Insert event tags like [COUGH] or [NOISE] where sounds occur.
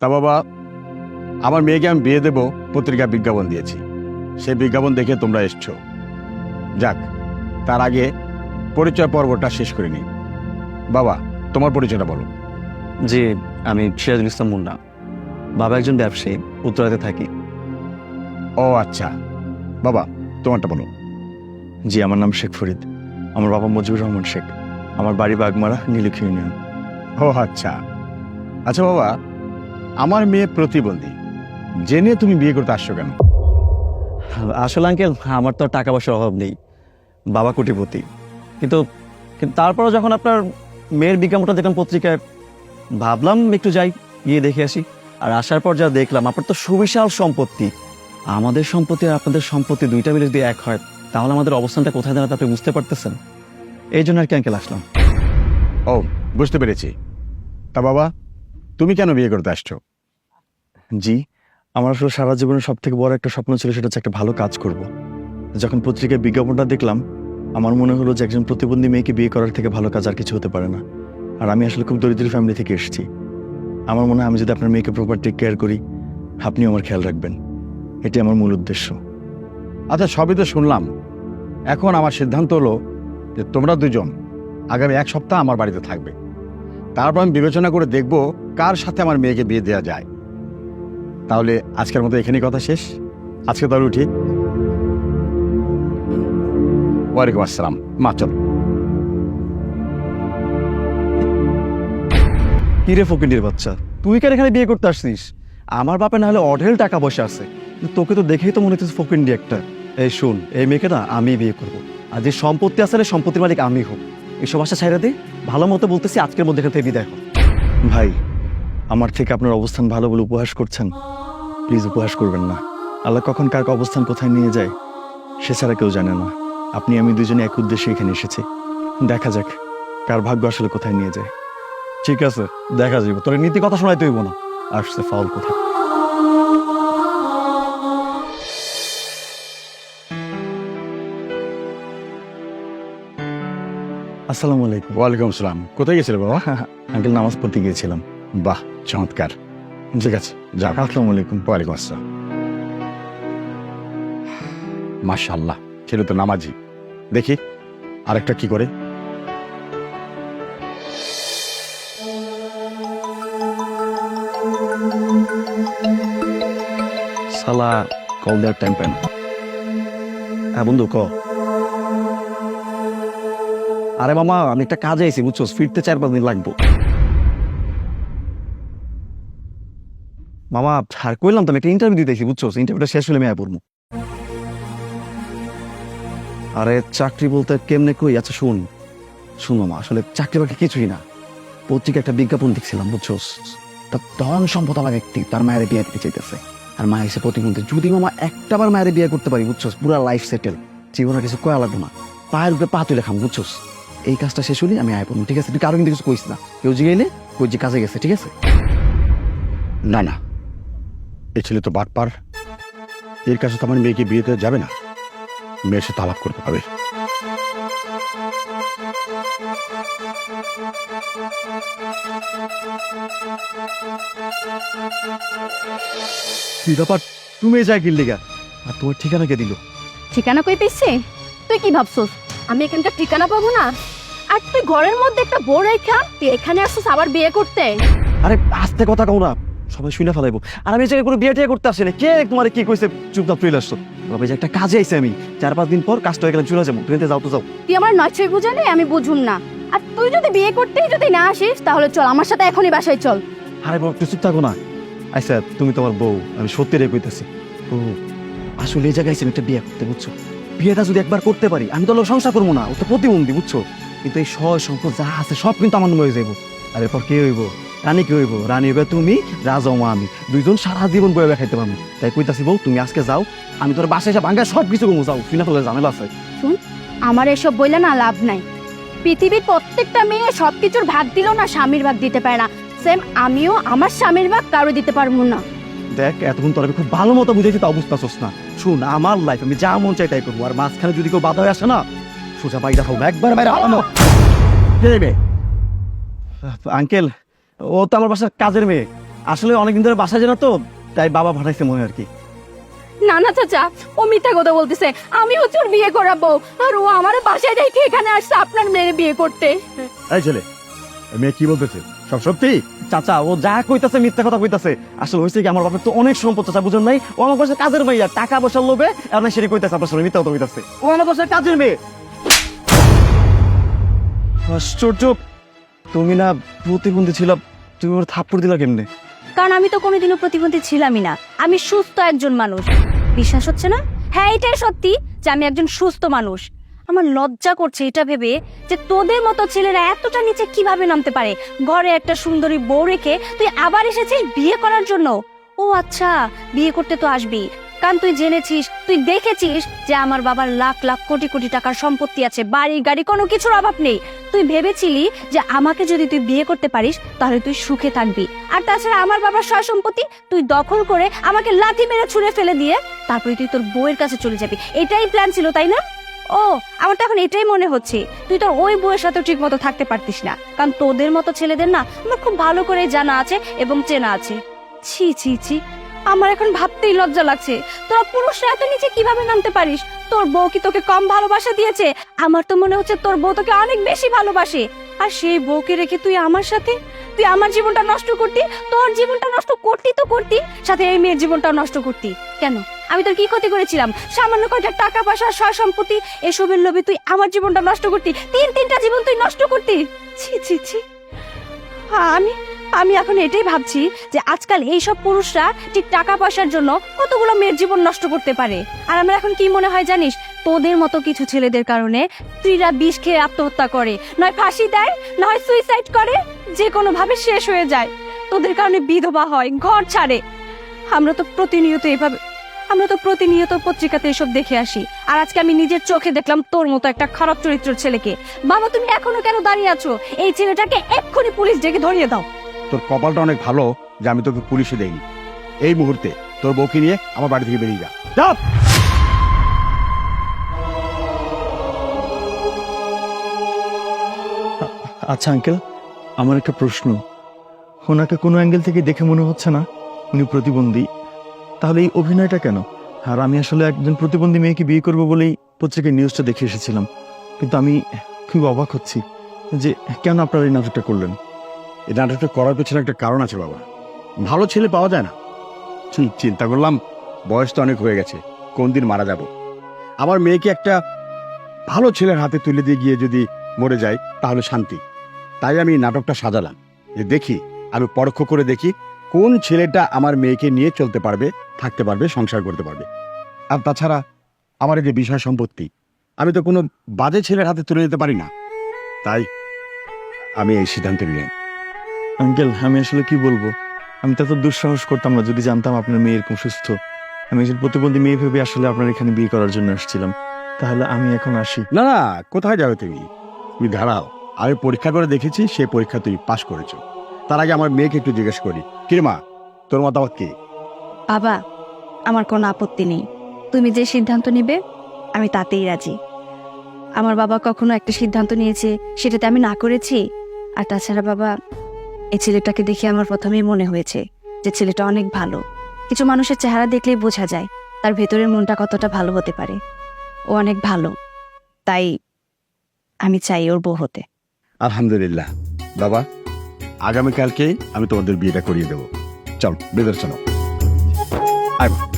তা বাবা আমার মেয়েকে আমি বিয়ে দেব পত্রিকা বিজ্ঞাপন দিয়েছি। সেই বিজ্ঞাপন দেখে তোমরা এসছো। যাক তার আগে পরিচয় পর্বটা শেষ করে নিই। বাবা তোমার পরিচয়টা বলো। জি আমি সিরাজুল ইসলাম মুন্না। বাবা একজন ব্যবসায়ী উত্তরাতে থাকি। ও আচ্ছা। বাবা তোমারটা বলো। জি আমার নাম শেখ ফরিদ। আমার বাবা মজিবুর রহমান শেখ। আমার বাড়ি বাগমারা নীলক্ষী ইউনিয়ন। ও আচ্ছা। আচ্ছা বাবা আমার মেয়ে প্রতিবন্ধী। জেনে তুমি বিয়ে করতে আসছো কেন? আসলে আঙ্কেল আমার তো আর টাকা পয়সার অভাব নেই। বাবা কোটিপতি। কিন্তু কিন্তু তারপরও যখন আপনার মেয়ের বিজ্ঞাপনটা দেখলাম পত্রিকায় ভাবলাম একটু যাই গিয়ে দেখে আসি। আর আসার পর যা দেখলাম আপনার তো সুবিশাল সম্পত্তি। আমাদের সম্পত্তি আর আপনাদের সম্পত্তি দুইটা মিলে যদি এক হয় তাহলে আমাদের অবস্থানটা কোথায় দাঁড়াতে আপনি বুঝতে পারতেছেন? এই জন্য আর কি আঙ্কেল আসলাম। ও বুঝতে পেরেছি। তা বাবা তুমি কেন বিয়ে করতে আসছো? জি, আমার আসলে সারা জীবনের সব থেকে বড় একটা স্বপ্ন ছিল সেটা হচ্ছে একটা ভালো কাজ করব। যখন পত্রিকায় বিজ্ঞাপনটা দেখলাম, আমার মনে হলো যে একজন প্রতিবন্ধী মেয়েকে বিয়ে করার থেকে ভালো কাজ আর কিছু হতে পারে না। আর আমি আসলে খুব দরিদ্র ফ্যামিলি থেকে এসেছি। আমার মনে হয় আমি যদি আপনার মেয়েকে প্রপার টেক কেয়ার করি, আপনিও আমার খেয়াল রাখবেন। এটি আমার মূল উদ্দেশ্য। আচ্ছা সবই তো শুনলাম। এখন আমার সিদ্ধান্ত হলো যে তোমরা দুজন আগামী এক সপ্তাহ আমার বাড়িতে থাকবে। তারপর আমি বিবেচনা করে দেখব কার সাথে আমার মেয়েকে বিয়ে দেওয়া যায়। তাহলে আজকের মতো এখানেই কথা শেষ। আজকে তাহলে উঠি। ওয়ালাইকুম আসসালাম। মা চল। কিরে ফকিন্ডির বাচ্চা তুই কেন এখানে বিয়ে করতে আসছিস? আমার বাপে না হলে অঢেল টাকা পয়সা আছে। তোকে তো দেখেই তো মনে হচ্ছে ফকিন্ডি একটা। এই শুন এই মেয়েকে না আমি বিয়ে করব। আর যে সম্পত্তি না, সম্পত্তির মালিক আমি হোক এসব আশা ছাইরা দে। ভালো মতো বলতেছি, আজকের মধ্যে এখান থেকে বিদায় হোক। ভাই, আমার থেকে আপনার অবস্থান ভালো বলে উপহাস করছেন। প্লিজ উপহাস করবেন না। আল্লাহ কখন কার অবস্থান কোথায় নিয়ে যায়, সে ছাড়া কেউ জানে না। আপনি, আমি দুজনে এক উদ্দেশ্যে এখানে এসেছি। দেখা যাক কার ভাগ্য আসলে কোথায় নিয়ে যায়। ঠিক আছে, দেখা যাবে তোর নীতি কথা শোনাইতে হইব না। আসছে ফাউল কথা? আসসালামু আলাইকুম। ওয়ালাইকুম আসসালাম। কোথায় গেছিলে বাবা? [LAUGHS] আঙ্কেল নামাজ পড়তে গিয়েছিলাম। বাহ চমৎকার। ঠিক আছে যাও। আসসালামু আলাইকুম। ওয়ালাইকুম আসসালাম। মাশাল্লাহ ছেলে তো নামাজি। দেখি আরেকটা কি করে? সালা কল দেওয়ার টাইম না। হ্যাঁ বন্ধু ক? আরে মামা, আমি একটা কাজে আইছি বুঝছ ফিরতে চার পাঁচ দিন লাগবো। মামা, আর কইলাম তো আমি একটা ইন্টারভিউ দিতেছি বুঝছ ইন্টারভিউটা শেষ হলে আমি আয় পড়ব আরে চাকরি বলতে কেমনে কই? আচ্ছা শুন। শুন মামা, আসলে চাকরি বাকরি কিছুই না। পত্রিকা একটা বিজ্ঞাপন দেখছিলাম বুঝছ তা ধন সম্পদ আমার ব্যক্তি তার মায়ের বিয়ে দিতে চাইতেছে। আর মা এসে প্রতিবন্ধী যদি মামা একটাবার মায়ের বিয়ে করতে পারি, বুঝছোস? পুরা লাইফ সেটেল জীবনে কিছু কয়া লাগবে না। পায়ের উপরে পা তুলে খাম, বুঝছোস? এই কাজটা শেষ হলে আমি আয় পড়ব ঠিক আছে? তুই কারও কিন্তু কিছু কইস না। কেউ জিগাইলে কই যে কাজে গেছে ঠিক আছে? না না। এই ছেলে তো বাটপার। এর কাছে তো আমার মেয়েকে বিয়েতে যাবে না। মেয়ের সাথে আলাপ করতে হবে কি ব্যাপার? তুমি এই জায়গায় গিল্লিগা? আর তোমার ঠিকানা কে দিল? ঠিকানা কই পেয়েছে? তুই কি ভাবছস? আমি এখানকার ঠিকানা পাবো না? আর তুই ঘরের মধ্যে একটা বউ রেখা তুই এখানে আসছিস আবার বিয়ে করতে? আরে আস্তে কথা কও না। সবাই শুনে ফেলাইবো। আর আমি এই জায়গায় কোনো বিয়ে টিয়ে করতে আসি না কে তোমার কি কইছে চুপচাপ চলে আসছো তবে যে একটা কাজে আইছে আমি। চার পাঁচ দিন পর কাজটা হয়ে গেলে চলে যাব। ট্রেনতে যাও তো যাও। তুই আমার নয় বুঝে নেই আমি বুঝুম না। আর তুই যদি বিয়ে করতেই যদি না আসিস তাহলে চল আমার সাথে এখনই বাসায় চল। আরে বাবা তুই চুপ থাকো না। আচ্ছা তুমি তোমার বউ আমি সত্যি রে কইতেছি। ও আসলে এই জায়গায় একটা বিয়ে করতে বুঝছ? বিয়েটা যদি একবার করতে পারি আমি তো সংসার করব না। ও তো প্রতিবন্ধী বুঝছ? কিন্তু এই সয় সম্পদ যা আছে সব কিন্তু আমার নামে যাইব। আর এরপর কে হইব? রানী কে হইব? রানী হইবে তুমি রাজা মা আমি। দুইজন সারা জীবন বয়ে বয়ে খাইতে পারব। তাই কইতাছি বউ তুমি আজকে যাও আমি তোর বাসায় এসে ভাঙ্গা সব কিছু কমু যাও ফিনা ফেলে ঝামেলা আছে। আমার এসব বইলে না লাভ নাই। পৃথিবীর প্রত্যেকটা মেয়ে সব কিছুর ভাগ দিলেও না স্বামীর ভাগ দিতে পারে না। সেম আমিও আমার স্বামীর ভাগ কারও দিতে পারব না। দেখ এতক্ষণ তোর আমি খুব ভালো মতো বুঝেছি তা অবস্থা না। শুন আমার লাইফ আমি যা মন চাই তাই করব। আর মাঝখানে যদি কেউ বাধা হয়ে আসে না সোজা বাইরে হোক একবার বাইরে হালানো আঙ্কেল ও তো আমার বাসার কাজের মেয়ে। আসলে অনেকদিন ধরে বাসা জানা তো তাই বাবা পাঠাইছে মনে হয় আর কি। না না চাচা ও মিথ্যা কথা বলতেছে। আমি হচ্ছে ওর বিয়ে করাবো আর ও আমার বাসায় রেখে এখানে আসছে আপনার মেয়ে বিয়ে করতে। এই ছেলে মেয়ে কি বলতেছে? সব সত্যি? চাচা ও যা কইতাছে মিথ্যা কথা কইতাছে। আসলে হয়েছে কি আমার বাপের তো অনেক সম্পদ চাচা বুঝুন নাই? ও আমার কাছে কাজের মেয়ে টাকা পয়সার লোভে এখন সেটি কইতাছে আপনার সঙ্গে মিথ্যা কথা কইতাছে। ও আমার কাছে কাজের মেয়ে। আশ্চর্য, তুমি না প্রতিবন্ধী ছিল, তুমি ওর থাপ্পড় দিলা কেমনে? কারণ আমি তো কোনোদিনও প্রতিবন্ধী ছিলামই না। আমি সুস্থ একজন মানুষ। বিশ্বাস হচ্ছে না? হ্যাঁ এটাই সত্যি যে আমি একজন সুস্থ মানুষ। আমার লজ্জা করছে এটা ভেবে যে তোদের মতো ছেলেরা এতটা নিচে কীভাবে নামতে পারে? ঘরে একটা সুন্দরী বউ রেখে তুই আবার এসেছিস বিয়ে করার জন্য? ও আচ্ছা বিয়ে করতে তো আসবি কারণ তুই জেনেছিস, তুই দেখেছিস যে আমার বাবার লাখ লাখ কোটি কোটি টাকার সম্পত্তি আছে, বাড়ি, গাড়ি, কোনো কিছুর অভাব নেই। তুই ভেবেছিলি যে আমাকে যদি তুই বিয়ে করতে পারিস, তাহলে তুই সুখে থাকবি। আর তাছাড়া আমার বাবার সয় সম্পত্তি তুই দখল করে আমাকে লাথি মেরে ছুঁড়ে ফেলে দিয়ে তারপরে তুই তোর বউয়ের কাছে চলে যাবি। এটাই প্ল্যান ছিল, তাই না? ও, আমার তো এখন এটাই মনে হচ্ছে। তুই তোর ওই বউয়ের সাথে ঠিক মতো থাকতে পারতিস না। কারণ তোদের মতো ছেলেদের না আমার খুব ভালো করে জানা আছে এবং চেনা আছে। ছি ছি ছি। আমার এখন ভাবতেই লজ্জা লাগছে। তোরা পুরুষরা এত নিচে কীভাবে নামতে পারিস? তোর বউ কি তোকে কম ভালোবাসা দিয়েছে? আমার তো মনে হচ্ছে তোর বউ তোকে অনেক বেশি ভালোবাসে। আর সেই বউকে রেখে তুই আমার সাথে? তুই আমার জীবনটা নষ্ট করতি? তোর জীবনটা নষ্ট করতি তো করতি, সাথে এই মেয়ের জীবনটাও নষ্ট করতি। কেন? আমি তোর কি ক্ষতি করেছিলাম? সামান্য কয়টা টাকা পয়সা, সয় সম্পত্তি, এসবের লোভে তুই আমার জীবনটা নষ্ট করতি? তিন তিনটা জীবন তুই নষ্ট করতি? ছি ছি ছি। আমি আমি এখন এটাই ভাবছি যে আজকাল এইসব পুরুষরা ঠিক টাকা পয়সার জন্য কতগুলো মেয়ের জীবন নষ্ট করতে পারে। আর আমার এখন কি মনে হয় জানিস? তোদের মতো কিছু ছেলেদের কারণে স্ত্রীরা বিষ খেয়ে আত্মহত্যা করে। নয় ফাঁসি দেয়, নয় সুইসাইড করে, যে কোনো ভাবে শেষ হয়ে যায়। তোদের কারণে বিধবা হয়, ঘর ছাড়ে। আমরা তো প্রতিনিয়ত এভাবে, আমরা তো প্রতিনিয়ত পত্রিকাতে এসব দেখে আসি। আর আজকে আমি নিজের চোখে দেখলাম তোর মতো একটা খারাপ চরিত্র ছেলেকে। বাবা, তুমি এখনও কেন দাঁড়িয়ে আছো? এই ছেলেটাকে এক্ষুনি পুলিশ ডেকে ধরিয়ে দাও। তোর কপালটা অনেক ভালো যে আমি তোকে পুলিশে দেইনি। এই মুহূর্তে তোর বউকে নিয়ে আমার বাড়ি থেকে বেরিয়ে যা। আচ্ছা আঙ্কেল, আমার একটা প্রশ্ন। ওনাকে কোনো অ্যাঙ্গেল থেকে দেখে মনে হচ্ছে না? উনি প্রতিবন্ধী। তাহলে এই অভিনয়টা কেন? আর আমি আসলে একজন প্রতিবন্ধী মেয়েকে বিয়ে করব বলেই পত্রিকায় নিউজটা দেখে এসেছিলাম। কিন্তু আমি খুব অবাক হচ্ছি যে কেন আপনারা এই নাটকটা করলেন? এই নাটকটা করার পেছনে একটা কারণ আছে, বাবা। ভালো ছেলে পাওয়া যায় না। চিন্তা করলাম বয়স তো অনেক হয়ে গেছে, কোন দিন মারা যাব। আমার মেয়েকে একটা ভালো ছেলের হাতে তুলে দিয়ে গিয়ে যদি মরে যায়, তাহলে শান্তি। তাই আমি নাটকটা সাজালাম। যে দেখি, আমি পরোক্ষ করে দেখি কোন ছেলেটা আমার মেয়েকে নিয়ে চলতে পারবে, থাকতে পারবে, সংসার করতে পারবে। আর তাছাড়া আমার এই যে বিষয় সম্পত্তি, আমি তো কোনো বাজে ছেলের হাতে তুলে নিতে পারি না। তাই আমি এই সিদ্ধান্ত নিলাম। আঙ্কেল আমি আসলে কি বলব? আমি তো দুঃসাহস করতাম না যদি জানতাম আপনার মেয়ে এরকম সুস্থ। আমি একজন প্রতিবন্ধী মেয়ে ভেবে আসলে আপনার এখানে বিয়ে করার জন্য আসছিলাম। তাহলে আমি এখন আসি। না না কোথায় যাবে তুমি? তুমি দাঁড়াও। আমি পরীক্ষা করে দেখেছি সে পরীক্ষা তুমি পাশ করেছ। তার আগে আমার মেয়েকে একটু জিজ্ঞেস করি। কিরমা তোর মতামত কি? বাবা আমার কোনো আপত্তি নেই। তুমি যে সিদ্ধান্ত নিবে আমি তাতেই রাজি। আমার বাবা কখনো একটা সিদ্ধান্ত নিয়েছে সেটাতে আমি না করেছি। আর তাছাড়া বাবা এই ছেলেটাকে দেখে আমার প্রথমেই মনে হয়েছে যে ছেলেটা অনেক ভালো। কিছু মানুষের চেহারা দেখলেই বোঝা যায় তার ভেতরের মনটা কতটা ভালো হতে পারে। ও অনেক ভালো, তাই আমি চাই ওর বউ হতে। আলহামদুলিল্লাহ। বাবা আগামীকালকে আমি তোমাদের বিয়েটা করিয়ে দেবো। চল বেদের চলো। আয়।